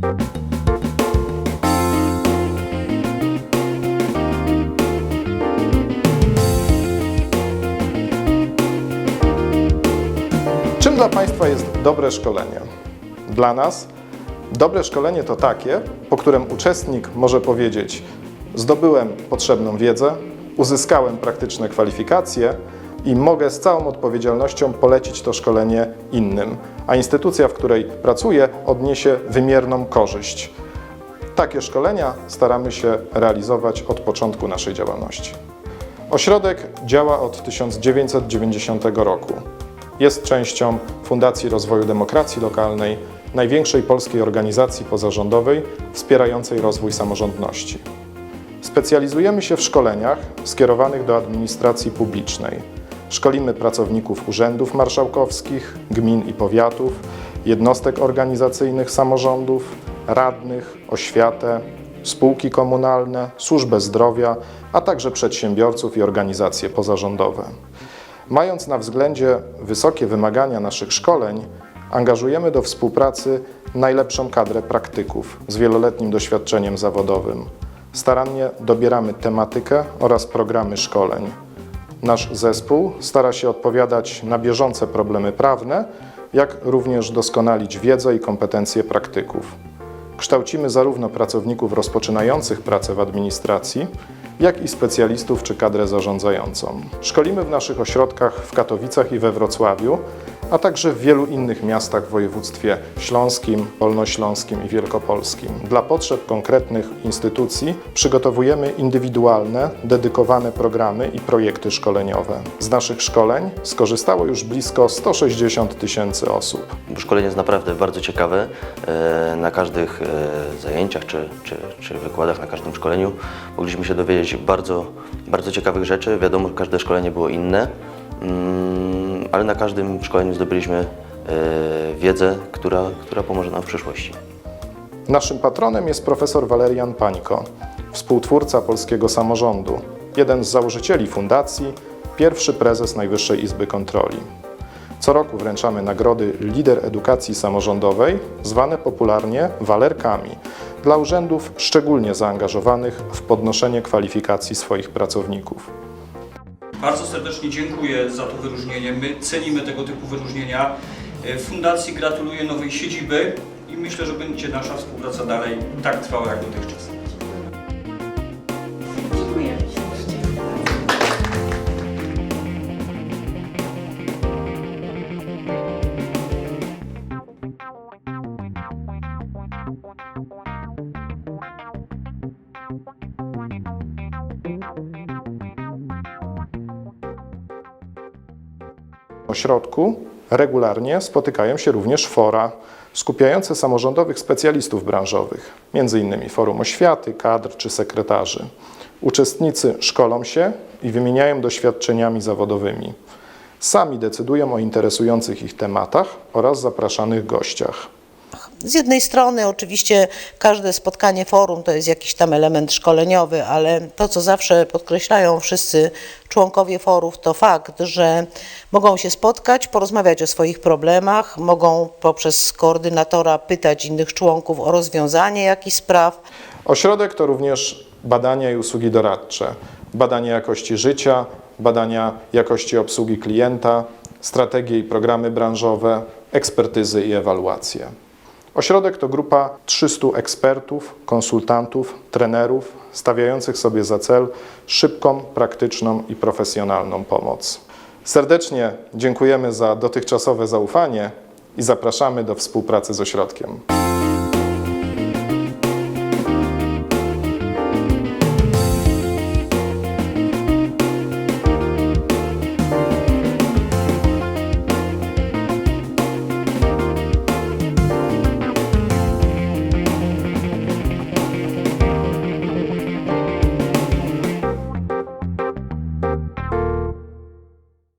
Czym dla Państwa jest dobre szkolenie? Dla nas dobre szkolenie to takie, po którym uczestnik może powiedzieć: Zdobyłem potrzebną wiedzę, uzyskałem praktyczne kwalifikacje i mogę z całą odpowiedzialnością polecić to szkolenie innym, a instytucja, w której pracuję, odniesie wymierną korzyść. Takie szkolenia staramy się realizować od początku naszej działalności. Ośrodek działa od 1990 roku. Jest częścią Fundacji Rozwoju Demokracji Lokalnej, największej polskiej organizacji pozarządowej wspierającej rozwój samorządności. Specjalizujemy się w szkoleniach skierowanych do administracji publicznej. Szkolimy pracowników urzędów marszałkowskich, gmin i powiatów, jednostek organizacyjnych samorządów, radnych, oświatę, spółki komunalne, służbę zdrowia, a także przedsiębiorców i organizacje pozarządowe. Mając na względzie wysokie wymagania naszych szkoleń, angażujemy do współpracy najlepszą kadrę praktyków z wieloletnim doświadczeniem zawodowym. Starannie dobieramy tematykę oraz programy szkoleń. Nasz zespół stara się odpowiadać na bieżące problemy prawne, jak również doskonalić wiedzę i kompetencje praktyków. Kształcimy zarówno pracowników rozpoczynających pracę w administracji, jak i specjalistów czy kadrę zarządzającą. Szkolimy w naszych ośrodkach w Katowicach i we Wrocławiu, a także w wielu innych miastach w województwie śląskim, dolnośląskim i wielkopolskim. Dla potrzeb konkretnych instytucji przygotowujemy indywidualne, dedykowane programy i projekty szkoleniowe. Z naszych szkoleń skorzystało już blisko 160 tysięcy osób. Szkolenie jest naprawdę bardzo ciekawe. E, Na każdych e, zajęciach czy, czy, czy wykładach, na każdym szkoleniu mogliśmy się dowiedzieć bardzo, bardzo ciekawych rzeczy. Wiadomo, każde szkolenie było inne, mm, ale na każdym szkoleniu zdobyliśmy e, wiedzę, która, która pomoże nam w przyszłości. Naszym patronem jest profesor Walerian Pańko, współtwórca polskiego samorządu, jeden z założycieli fundacji, pierwszy prezes Najwyższej Izby Kontroli. Co roku wręczamy nagrody Lider Edukacji Samorządowej, zwane popularnie walerkami, dla urzędów szczególnie zaangażowanych w podnoszenie kwalifikacji swoich pracowników. Bardzo serdecznie dziękuję za to wyróżnienie. My cenimy tego typu wyróżnienia. E, Fundacji gratuluję nowej siedziby i myślę, że będzie nasza współpraca dalej tak trwała jak dotychczas. Dziękuję. Ośrodku regularnie spotykają się również fora skupiające samorządowych specjalistów branżowych, m.in. Forum Oświaty, Kadr czy Sekretarzy. Uczestnicy szkolą się i wymieniają doświadczeniami zawodowymi. Sami decydują o interesujących ich tematach oraz zapraszanych gościach. Z jednej strony oczywiście każde spotkanie forum to jest jakiś tam element szkoleniowy, ale to co zawsze podkreślają wszyscy członkowie forów to fakt, że mogą się spotkać, porozmawiać o swoich problemach, mogą poprzez koordynatora pytać innych członków o rozwiązanie jakichś spraw. Ośrodek to również badania i usługi doradcze, badania jakości życia, badania jakości obsługi klienta, strategie i programy branżowe, ekspertyzy i ewaluacje. Ośrodek to grupa 300 ekspertów, konsultantów, trenerów stawiających sobie za cel szybką, praktyczną i profesjonalną pomoc. Serdecznie dziękujemy za dotychczasowe zaufanie i zapraszamy do współpracy z ośrodkiem.